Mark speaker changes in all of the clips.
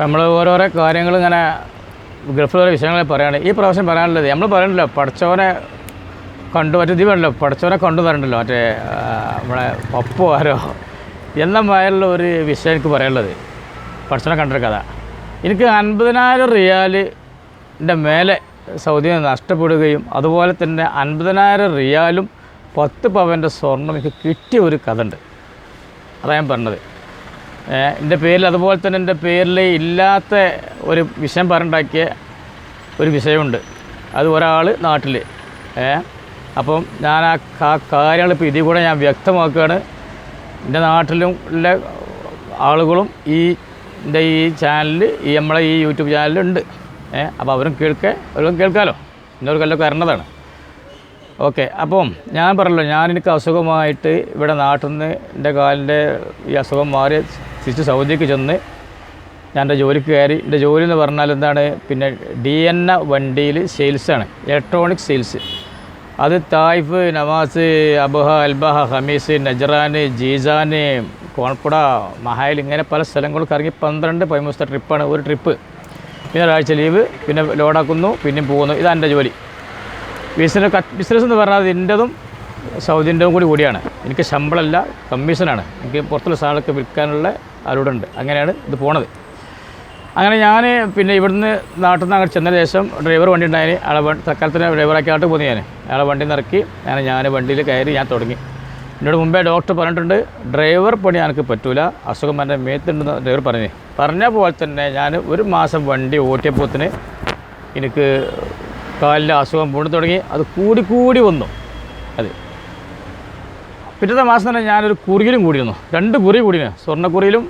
Speaker 1: നമ്മൾ ഓരോരോ കാര്യങ്ങൾ ഇങ്ങനെ ഗൾഫിലോരോ വിഷയങ്ങളെ പറയുകയാണ് ഈ പ്രാവശ്യം പറയാനുള്ളത് നമ്മൾ പറയണല്ലോ പഠിച്ചവനെ കണ്ടു മറ്റേ ഇത് വേണല്ലോ പഠിച്ചവനെ കണ്ടു തരണ്ടല്ലോ മറ്റേ നമ്മളെ പപ്പോ ആരോ എന്ന മായുള്ള ഒരു വിഷയം എനിക്ക് പറയാനുള്ളത്. പഠിച്ചവനെ കണ്ടൊരു കഥ. എനിക്ക് അൻപതിനായിരം റിയാലിന്റെ മേലെ സൗദിയിൽ നഷ്ടപ്പെടുകയും അതുപോലെ തന്നെ അൻപതിനായിരം റിയാലും പത്ത് പവന്റെ സ്വർണം എനിക്ക് കിട്ടിയ ഒരു കഥ ഉണ്ട്. അതാണ് ഞാൻ പറഞ്ഞത്. എന്റെ പേരിൽ അതുപോലെ തന്നെ എന്റെ പേരിൽ ഇല്ലാത്ത ഒരു വിഷയം പറഞ്ഞുണ്ടാക്കിയ ഒരു വിഷയമുണ്ട്. അത് ഒരാൾ നാട്ടിൽ ഏ അപ്പം ഞാൻ ആ കാര്യങ്ങൾ ഇപ്പോൾ ഇതിൽ കൂടെ ഞാൻ വ്യക്തമാക്കുകയാണ്. എന്റെ നാട്ടിലും ഉള്ള ആളുകളും ഈ എന്റെ ഈ ചാനലിൽ ഈ നമ്മളെ ഈ യൂട്യൂബ് ചാനലുണ്ട് ഏഹ് അപ്പോൾ അവരും കേൾക്കേ അവരും കേൾക്കാമല്ലോ ഇന്നൊരു കരണതാണ് ഓക്കെ അപ്പം ഞാൻ പറഞ്ഞല്ലോ ഞാൻ എനിക്ക് അസുഖമായിട്ട് ഇവിടെ നാട്ടിൽ നിന്ന് എന്റെ കാലിന്റെ ഈ അസുഖം മാറി തിരിച്ച് സൗദിക്ക് ചെന്ന് ഞാൻ എന്റെ ജോലിക്ക് കയറി. എന്റെ ജോലി എന്ന് പറഞ്ഞാൽ എന്താണ്? പിന്നെ ഡി എൻ എ വണ്ടിയിൽ സെയിൽസാണ് ഇലക്ട്രോണിക് സെയിൽസ് അത് തായിഫ് നവാസ് അബുഹ Al Baha Khamis Najran Jizan കോൺപുട Mahayil ഇങ്ങനെ പല സ്ഥലങ്ങളും കറങ്ങി പന്ത്രണ്ട് പതിമൂന്ന് ദിവസത്തെ ട്രിപ്പാണ് ഒരു ട്രിപ്പ് പിന്നെ ഒരാഴ്ച ലീവ് പിന്നെ ലോഡാക്കുന്നു പിന്നെയും പോകുന്നു. ഇതാണ് എന്റെ ജോലി. ബിസിനസ് ബിസിനസ് എന്ന് പറഞ്ഞാൽ അത് എന്റെതും സൗദിന്റെതും കൂടി കൂടിയാണ്. എനിക്ക് ശമ്പളമല്ല കമ്മീഷനാണ്. എനിക്ക് പുറത്തുള്ള സാധനങ്ങളൊക്കെ വിൽക്കാനുള്ള ആരോടുണ്ട്. അങ്ങനെയാണ് ഇത് പോണത്. അങ്ങനെ ഞാൻ പിന്നെ ഇവിടുന്ന് നാട്ടിൽ നിന്ന് അങ്ങോട്ട് ചെന്ന ശേഷം ഡ്രൈവർ വണ്ടി ഉണ്ടായി അയാളെ വണ്ടി തൽക്കാലത്തിന് ഡ്രൈവറാക്കിയിട്ട് പോന്നു ഞാൻ അയാളെ വണ്ടി നിറക്കി ഞാൻ ഞാൻ വണ്ടിയിൽ കയറി ഞാൻ തുടങ്ങി. എന്നോട് മുമ്പേ ഡോക്ടർ പറഞ്ഞിട്ടുണ്ട് ഡ്രൈവർ പണി എനിക്ക് പറ്റൂല. അസുഖം എന്റെ മേത്തുണ്ടെന്ന് ഡ്രൈവർ പറഞ്ഞു. പറഞ്ഞ പോലെ തന്നെ ഞാൻ ഒരു മാസം വണ്ടി ഓട്ടിയപ്പോത്തിന് എനിക്ക് കാലിലെ അസുഖം പൂണ്ടു തുടങ്ങി. അത് കൂടി കൂടി വന്നു. അത് പിറ്റത്തെ മാസം തന്നെ ഞാനൊരു കുറിയിലും കൂടിയിരുന്നു. രണ്ട് കുറി കൂടിയിരുന്നു സ്വർണക്കുറിയിലും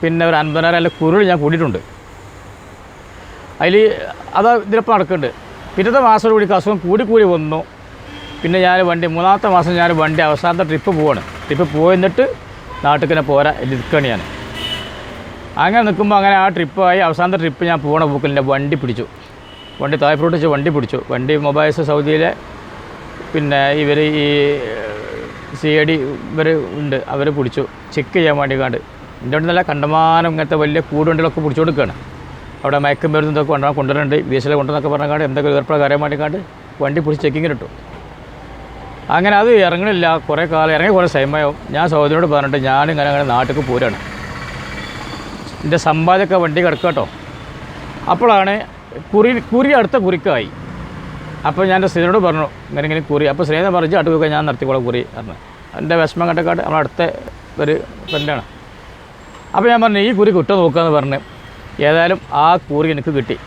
Speaker 1: പിന്നെ ഒരു അൻപതിനായിരം അല്ല കുറിയിൽ ഞാൻ കൂടിയിട്ടുണ്ട്. അതിൽ അത് ഇതിലപ്പം നടക്കുന്നുണ്ട് പിറ്റത്തെ മാസം കൂടി അസുഖം കൂടി വന്നു. പിന്നെ ഞാൻ വണ്ടി മൂന്നാമത്തെ മാസം ഞാൻ വണ്ടി അവസാനത്തെ ട്രിപ്പ് പോവാണ്. ട്രിപ്പ് പോയിന്നിട്ട് നാട്ടിൽ പോരാ നിൽക്കുകയാണ് ഞാൻ അങ്ങനെ നിൽക്കുമ്പോൾ അങ്ങനെ ആ ട്രിപ്പായി അവസാനത്തെ ട്രിപ്പ് ഞാൻ പോകണ പൂക്കലിന്റെ വണ്ടി പിടിച്ചു. വണ്ടി തായ്പോട്ട് വെച്ച് വണ്ടി പിടിച്ചു. വണ്ടി മൊബൈൽസ് സൗദിയിലെ പിന്നെ ഇവർ ഈ സി ഐ ഡി ഇവർ ഉണ്ട്. അവർ പിടിച്ചു. ചെക്ക് ചെയ്യാൻ വേണ്ടി കണ്ട് എന്റെ അവിടെ നല്ല കണ്ടമാനം ഇങ്ങനത്തെ വലിയ കൂടുവണ്ടികളൊക്കെ പിടിച്ചു കൊടുക്കുകയാണ് അവിടെ മയക്കം മരുന്ന് ഇതൊക്കെ കൊണ്ടുപോകാൻ കൊണ്ടുവരുന്നുണ്ട്. വിദേശിലെ കൊണ്ടുവന്നൊക്കെ പറഞ്ഞാൽ എന്തൊക്കെ ഏർപ്പാട് കാര്യം വേണ്ടി കണ്ട് വണ്ടി പിടിച്ച് ചെക്കിങ്ങിന് ഇട്ടു. അങ്ങനെ അത് ഇറങ്ങണില്ല. കുറേ കാലം ഇറങ്ങി കുറേ സമയമാവും. ഞാൻ സൗദിയോട് പറഞ്ഞിട്ട് ഞാനിങ്ങനെ അങ്ങനെ നാട്ടിലേക്ക് പോരാണ്. എന്റെ സമ്പാദ്യമൊക്കെ വണ്ടി കിടക്കാട്ടോ. കേട്ടോ അപ്പോഴാണ് കുറി കുറി അടുത്ത കുറിക്കായി. അപ്പോൾ ഞാൻ എന്റെ സ്ത്രീയോട് പറഞ്ഞു ഇങ്ങനെ ഇങ്ങനെ കുറി. അപ്പോൾ സ്ത്രീനെ പറഞ്ഞു പോയി ഞാൻ നടത്തിക്കോളാം കുറി പറഞ്ഞു. എന്റെ വിഷമം കണ്ടക്കാട്ട് നമ്മുടെ അടുത്ത ഒരു ഫ്രണ്ടാണ് അപ്പോൾ ഞാൻ പറഞ്ഞു ഈ കുറി കിട്ടുമോ നോക്കാമെന്ന് പറഞ്ഞ് ഏതായാലും ആ കുറി എനിക്ക് കിട്ടി.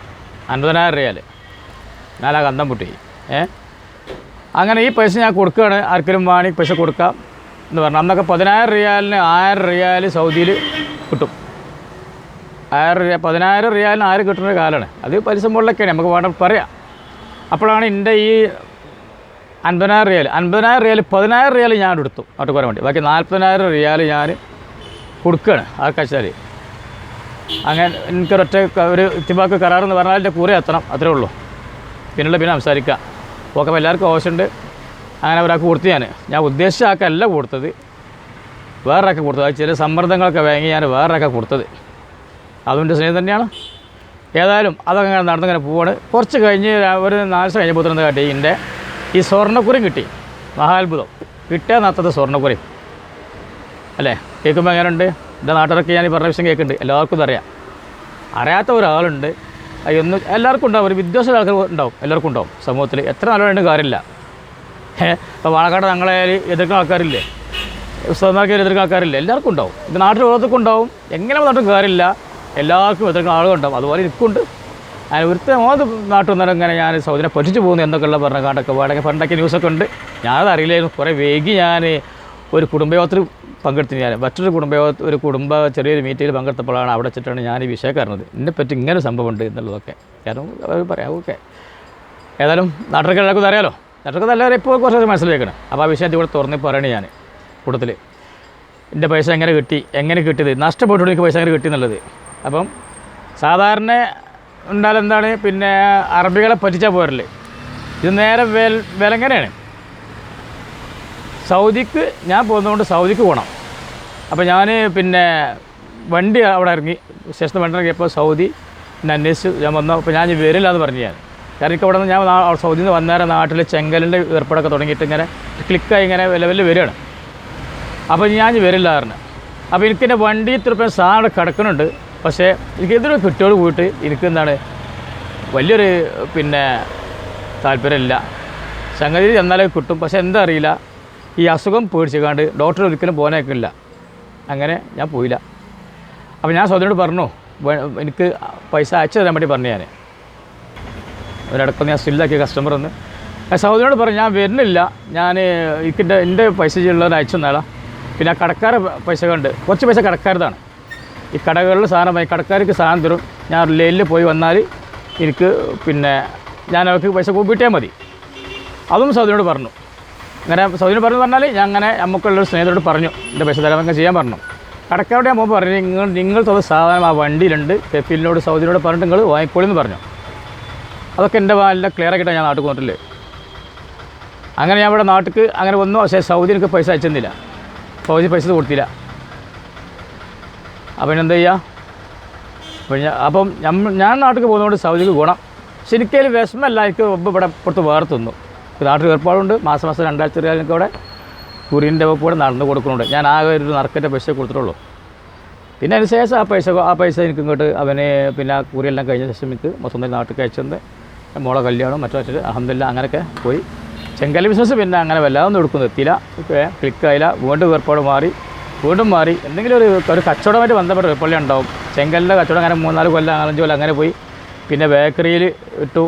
Speaker 1: അൻപതിനായിരം റിയാൽ. ഞാൻ ആ കന്തം പൊട്ടി. ഏ? അങ്ങനെ ഈ പൈസ ഞാൻ കൊടുക്കുകയാണ്. ആർക്കെങ്കിലും വാണി പൈസ കൊടുക്കാം എന്ന് പറഞ്ഞു. അന്നൊക്കെ പതിനായിരം റിയാലിന് ആയിരം റിയാൽ സൗദിയിൽ കിട്ടും. ആയിരം റിയാൽ പതിനായിരം റിയാലിന് ആയിരം കിട്ടുന്ന കാലമാണ്. അത് പലിശ മുകളിലൊക്കെയാണ്. നമുക്ക് വേണ്ട പറയാം. അപ്പോഴാണ് എന്റെ ഈ അൻപതിനായിരം റിയാൽ അൻപതിനായിരം റിയാൽ പതിനായിരം റിയാൽ ഞാൻ എടുത്തു കുറേ വേണ്ടി. ബാക്കി നാൽപ്പതിനായിരം റിയാൽ ഞാൻ കൊടുക്കുകയാണ് ആ കച്ചാൽ അങ്ങനെ എനിക്കൊരൊറ്റ ഒരു ഇത്തിബാക്ക് എന്ന് പറഞ്ഞാൽ എന്റെ കൂടെ എത്തണം അത്രേ ഉള്ളൂ. പിന്നുള്ള പിന്നെ സംസാരിക്കാം. ഓക്കെ അപ്പോൾ എല്ലാവർക്കും ആവശ്യമുണ്ട്. അങ്ങനെ ഒരാൾക്ക് കൊടുത്തു ഞാൻ. ഞാൻ ഉദ്ദേശിച്ച ആൾക്കല്ല കൊടുത്തത്. വേറൊരാൾക്ക് കൊടുത്തത്. ചില സമ്മർദ്ദങ്ങളൊക്കെ വാങ്ങി ഞാൻ വേറൊരാൾക്ക് കൊടുത്തത്. അതും എന്റെ സ്നേഹം തന്നെയാണ്. ഏതായാലും അതങ്ങനെ നടന്നിങ്ങനെ പോവാണ്. കുറച്ച് കഴിഞ്ഞ് ഒരു നാല് ദിവസം കഴിഞ്ഞപ്പോൾ തന്നെ കാട്ടി? എന്റെ ഈ സ്വർണക്കുറിയും കിട്ടി. മഹാത്ഭുതം. കിട്ടിയ നത്തത് സ്വർണക്കുറി. അല്ലേ? കേൾക്കുമ്പോൾ എങ്ങനെയുണ്ട്? എന്റെ നാട്ടിലൊക്കെ ഞാൻ ഈ പറഞ്ഞ വിഷയം കേൾക്കുന്നുണ്ട്. എല്ലാവർക്കും അറിയാം. അറിയാത്ത ഒരാളുണ്ട്. അതൊന്നും എല്ലാവർക്കും ഉണ്ടാവും. ഒരു വിദ്വേഷ ആൾക്കാർ ഉണ്ടാവും. എല്ലാവർക്കും ഉണ്ടാവും. സമൂഹത്തിൽ എത്ര നല്ലവരുണ്ട് കാര്യമില്ല. ഇപ്പോൾ വാഴക്കാട് ഞങ്ങളെ എതിർക്കുന്ന ആൾക്കാരില്ലേ? ഉസ്താദ്മാർക്ക് എതിർക്കുന്ന ആൾക്കാരില്ലേ? എല്ലാവർക്കും ഉണ്ടാവും. ഇത് നാട്ടിൽ ഓരോരുത്തർക്കും ഉണ്ടാവും. എങ്ങനെ നാട്ടിൽ കാര്യമില്ല. എല്ലാവർക്കും ഇത്രയും ആളുകളുണ്ടാവും അതുപോലെ എനിക്കുണ്ട്. അതിന് ഒരുത്ത മോത് നാട്ടിൽ നിന്നാലും ഇങ്ങനെ ഞാൻ സൗദിനെ പഠിച്ചു പോകുന്നു എന്നൊക്കെയുള്ള പറഞ്ഞ കാണ്ടൊക്കെ വേണമെങ്കിൽ പണ്ടൊക്കെ ന്യൂസൊക്കെ ഉണ്ട്. ഞാനത് അറിയില്ലായിരുന്നു. കുറേ വൈകി ഞാൻ ഒരു കുടുംബയോഗത്തിൽ പങ്കെടുത്തു. ഞാൻ മറ്റൊരു കുടുംബയോഗ ഒരു കുടുംബ ചെറിയൊരു മീറ്റിങ്ങിൽ പങ്കെടുത്തപ്പോഴാണ് അവിടെ വെച്ചിട്ടാണ് ഞാൻ ഈ വിഷയം അറിഞ്ഞത് എന്നെപ്പറ്റി ഇങ്ങനെ ഒരു സംഭവം ഉണ്ട് എന്നുള്ളതൊക്കെ. കാരണം അവർ പറയാം ഓക്കെ ഏതായാലും നാട്ടിലൊക്കെ എല്ലാവർക്കും അറിയാലോ? നാട്ടിലൊക്കെ എല്ലാവരും ഇപ്പോൾ കുറച്ച് മനസ്സിലാക്കണം അപ്പോൾ ആ വിഷയത്തിൽ കൂടെ തുറന്ന് പറയണേ ഞാൻ കൂട്ടത്തിൽ. എന്റെ പൈസ എങ്ങനെ കിട്ടി? എങ്ങനെ കിട്ടിയത്? നഷ്ടപ്പെട്ടു എനിക്ക് പൈസ എങ്ങനെ കിട്ടി എന്നുള്ളത്? അപ്പം സാധാരണ ഉണ്ടാൽ എന്താണ്? പിന്നെ അറബികളെ പറ്റിച്ച പോരല്ലേ ഇത് നേരെ വേൽ വിലങ്ങനെയാണ്. സൗദിക്ക് ഞാൻ പോകുന്നതുകൊണ്ട് സൗദിക്ക് പോകണം അപ്പോൾ ഞാൻ പിന്നെ വണ്ടി അവിടെ ഇറങ്ങി ശേഷം വണ്ടി ഇറങ്ങിയപ്പോൾ സൗദി പിന്നെ അന്വേഷിച്ചു ഞാൻ വന്നു. അപ്പോൾ ഞാൻ വരില്ല എന്ന് പറഞ്ഞു ഞാൻ. കാരണം എനിക്ക് അവിടെ നിന്ന് ഞാൻ സൗദിയിൽ നിന്ന് വന്നേരം നാട്ടിൽ ചെങ്കലിന്റെ ഏർപ്പാടൊക്കെ തുടങ്ങിയിട്ട് ഇങ്ങനെ ക്ലിക്കായി ഇങ്ങനെ ലെവലിൽ വരികയാണ്. അപ്പോൾ ഞാൻ വരില്ല പറഞ്ഞു. അപ്പോൾ എനിക്കിന്റെ വണ്ടി ഇത്ര സാധനം കിടക്കുന്നുണ്ട്. പക്ഷേ എനിക്ക് ഇതൊരു കിട്ടിയോട് പോയിട്ട് എനിക്ക് എന്താണ് വലിയൊരു പിന്നെ താല്പര്യമില്ല. സംഗതി ചെന്നാലേ കിട്ടും. പക്ഷെ എന്താ അറിയില്ല ഈ അസുഖം പേടിച്ചുകാണ്ട് ഡോക്ടർ ഒരിക്കലും പോകാനേക്കില്ല. അങ്ങനെ ഞാൻ പോയില്ല. അപ്പോൾ ഞാൻ സ്വതനോട് പറഞ്ഞു എനിക്ക് പൈസ അയച്ചു തരാൻ വേണ്ടി പറഞ്ഞു ഞാൻ. ഒരിടക്കം ഞാൻ സ്റ്റില്ലാക്കിയ കസ്റ്റമർ ഒന്ന്. സഹോദരനോട് പറഞ്ഞു ഞാൻ വരുന്നില്ല. ഞാൻ എനിക്ക് എന്റെ എന്റെ പൈസ ഉള്ളവർ അയച്ചു തന്നാളാം. പിന്നെ ആ കടക്കാരെ പൈസ കണ്ട് കുറച്ച് പൈസ കടക്കാരതാണ് ഈ കടകളിൽ സാധനം വാങ്ങി കടക്കാർക്ക് സാധനം തരും. ഞാൻ ലൈനിൽ പോയി വന്നാൽ എനിക്ക് പിന്നെ ഞാൻ അവർക്ക് പൈസ കൂപ്പിയിട്ടേ മതി. അതും സൗദിനോട് പറഞ്ഞു. അങ്ങനെ സൗദിനോട് പറഞ്ഞു പറഞ്ഞാൽ ഞാൻ അങ്ങനെ നമുക്കുള്ളൊരു സ്നേഹിതരോട് പറഞ്ഞു. എന്റെ പൈസ അങ്ങനെ ചെയ്യാൻ പറഞ്ഞു. കടക്കാരുടെ ഞാൻ പോകുമ്പോൾ പറഞ്ഞു നിങ്ങൾ നിങ്ങൾ തുള്ള സാധനം ആ വണ്ടിയിലുണ്ട്. പെഫിലിനോട് സൗദിനോട് പറഞ്ഞിട്ട് നിങ്ങൾ വാങ്ങിക്കോളി എന്ന് പറഞ്ഞു. അതൊക്കെ എന്റെ എല്ലാം ക്ലിയർ ആക്കിയിട്ടാണ് ഞാൻ നാട്ടിൽ കൊണ്ടില്ലേ അങ്ങനെ ഞാൻ ഇവിടെ നാട്ടിൽ അങ്ങനെ വന്നു. പക്ഷേ സൗദി എനിക്ക് പൈസ അയച്ചെന്നില്ല സൗദി പൈസ കൊടുത്തില്ല. അപ്പം എന്താ ചെയ്യുക അപ്പം അപ്പം ഞാൻ നാട്ടിൽ പോകുന്നതുകൊണ്ട് സൗദിക്ക് ഗുണം ശരിക്കും വിഷമല്ല എനിക്ക് ഇവിടെ പുറത്ത് വേറെ തിന്നു. നാട്ടിൽ ഏർപ്പാടുണ്ട്. മാസം മാസം രണ്ടാഴ്ച റിയാൽ എനിക്ക് അവിടെ കൂടെ നടന്ന് കൊടുക്കുന്നുണ്ട്. ഞാൻ ആകെ ഒരു നറുക്കന്റെ പൈസ കൊടുത്തിട്ടുള്ളൂ. പിന്നെ അതിന് ശേഷം ആ പൈസ ആ പൈസ എനിക്ക് ഇങ്ങോട്ട് അവനെ പിന്നെ കുറിയെല്ലാം കഴിഞ്ഞ ശേഷം എനിക്ക് മൊത്തം നാട്ടിൽ അയച്ചെന്ന് മോളെ കല്യാണം മറ്റോ മറ്റു അഹമ്മദില്ല അങ്ങനെയൊക്കെ പോയി. ചെങ്കല ബിസിനസ് പിന്നെ അങ്ങനെ വല്ലാതെ ഒന്നും എടുക്കുന്നു എത്തിയില്ല ക്ലിക്കായില്ല വീണ്ടും ഏർപ്പാട് മാറി. വീണ്ടും മാറി. എന്തെങ്കിലും ഒരു ഒരു കച്ചവടമായിട്ട് ബന്ധപ്പെട്ട വെപ്പള്ളി ഉണ്ടാവും. ചെങ്കലിന്റെ കച്ചവടം അങ്ങനെ മൂന്നാൽ കൊല്ലം നാലഞ്ച് കൊല്ലം അങ്ങനെ പോയി. പിന്നെ ബേക്കറിയിൽ ഇട്ടു.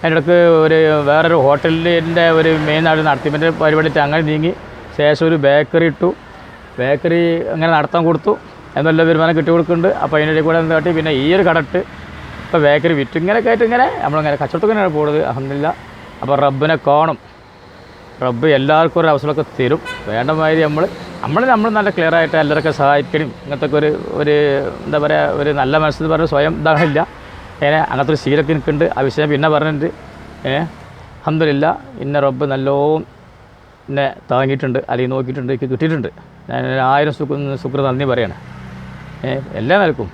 Speaker 1: അതിനിടക്ക് ഒരു വേറൊരു ഹോട്ടലിന്റെ ഒരു മെയിൻ ആയിട്ട് നടത്തിപ്പിന്റെ പരിപാടിയിട്ട് അങ്ങനെ നീങ്ങി. ശേഷം ഒരു ബേക്കറി ഇട്ടു. ബേക്കറി അങ്ങനെ നടത്താൻ കൊടുത്തു. എന്നല്ല വരുമാനം കിട്ടി കൊടുക്കുന്നുണ്ട്. അപ്പോൾ അതിന്റെ കൂടെ എന്താ കാട്ടി? പിന്നെ ഈ ഒരു കടട്ട് ഇപ്പോൾ ബേക്കറി വിറ്റ്. ഇങ്ങനെയൊക്കെ ആയിട്ട് ഇങ്ങനെ നമ്മളിങ്ങനെ കച്ചവടത്തിനാണ് പോകുന്നത് അഹമ്മദില്ല അപ്പോൾ റബ്ബിനെ കാണും. റബ്ബ് എല്ലാവർക്കും ഒരു അവസരമൊക്കെ തരും. വേണ്ട മാതിരി നമ്മൾ നമ്മൾ നമ്മൾ നല്ല ക്ലിയർ ആയിട്ട് എല്ലാവരൊക്കെ സഹായിക്കണം ഇങ്ങനത്തെ ഒരു ഒരു എന്താ പറയുക ഒരു നല്ല മനസ്സിൽ പറഞ്ഞ സ്വയം ഇതാണില്ല ഏ അങ്ങനത്തെ ഒരു ശീലമൊക്കെ എനിക്കുണ്ട്. ആ വിഷയം പിന്നെ പറഞ്ഞിട്ട് ഏ അഹമ്മദില്ല ഇന്ന റബ്ബ് നല്ലോണം എന്നെ താങ്ങിയിട്ടുണ്ട് അല്ലെങ്കിൽ നോക്കിയിട്ടുണ്ട് എനിക്ക് കിട്ടിയിട്ടുണ്ട്. ഞാൻ ആയിരം സുഖ സുഖൃ നന്ദി പറയാണ്. എല്ലാ നൽകും.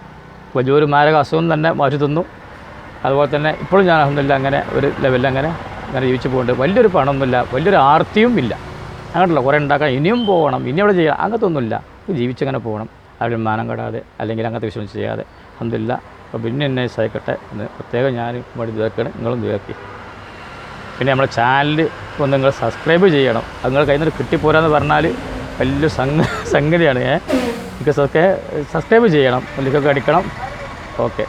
Speaker 1: ഒരു മാരക അസുഖം തന്നെ മാറ്റി തന്നു. അതുപോലെ തന്നെ ഇപ്പോഴും ഞാൻ അഹമ്മദില്ല അങ്ങനെ ഒരു ലെവലിൽ അങ്ങനെ അങ്ങനെ ജീവിച്ചു പോകുന്നുണ്ട് വലിയൊരു പണമൊന്നുമില്ല വലിയൊരു ആർത്തിയും ഇല്ല അങ്ങനെയുള്ള കുറേ ഉണ്ടാക്കാൻ ഇനിയും പോകണം ഇനി അവിടെ ചെയ്യണം അങ്ങനത്തെ ഒന്നുമില്ല ജീവിച്ചങ്ങനെ പോകണം. അവിടെ മാനം കെടാതെ അല്ലെങ്കിൽ അങ്ങനത്തെ വിശ്വസം ചെയ്യാതെ അഹമ്മദില്ല അപ്പോൾ പിന്നെ എന്നെ സഹിക്കട്ടെ എന്ന് പ്രത്യേകം ഞാൻ വേണ്ടി ഇതാക്കണം നിങ്ങളും ഇതാക്കി പിന്നെ നമ്മുടെ ചാനൽ ഒന്ന് നിങ്ങൾ സബ്സ്ക്രൈബ് ചെയ്യണം. അത് നിങ്ങൾ കയ്യിൽ നിന്ന് കിട്ടിപ്പോരാന്ന് പറഞ്ഞാൽ വലിയ സംഗ സംഗതിയാണ്. ഏ? ബിക്കോസ് ഒക്കെ സബ്സ്ക്രൈബ് ചെയ്യണം ലിക്കൊക്കെ അടിക്കണം. ഓക്കെ.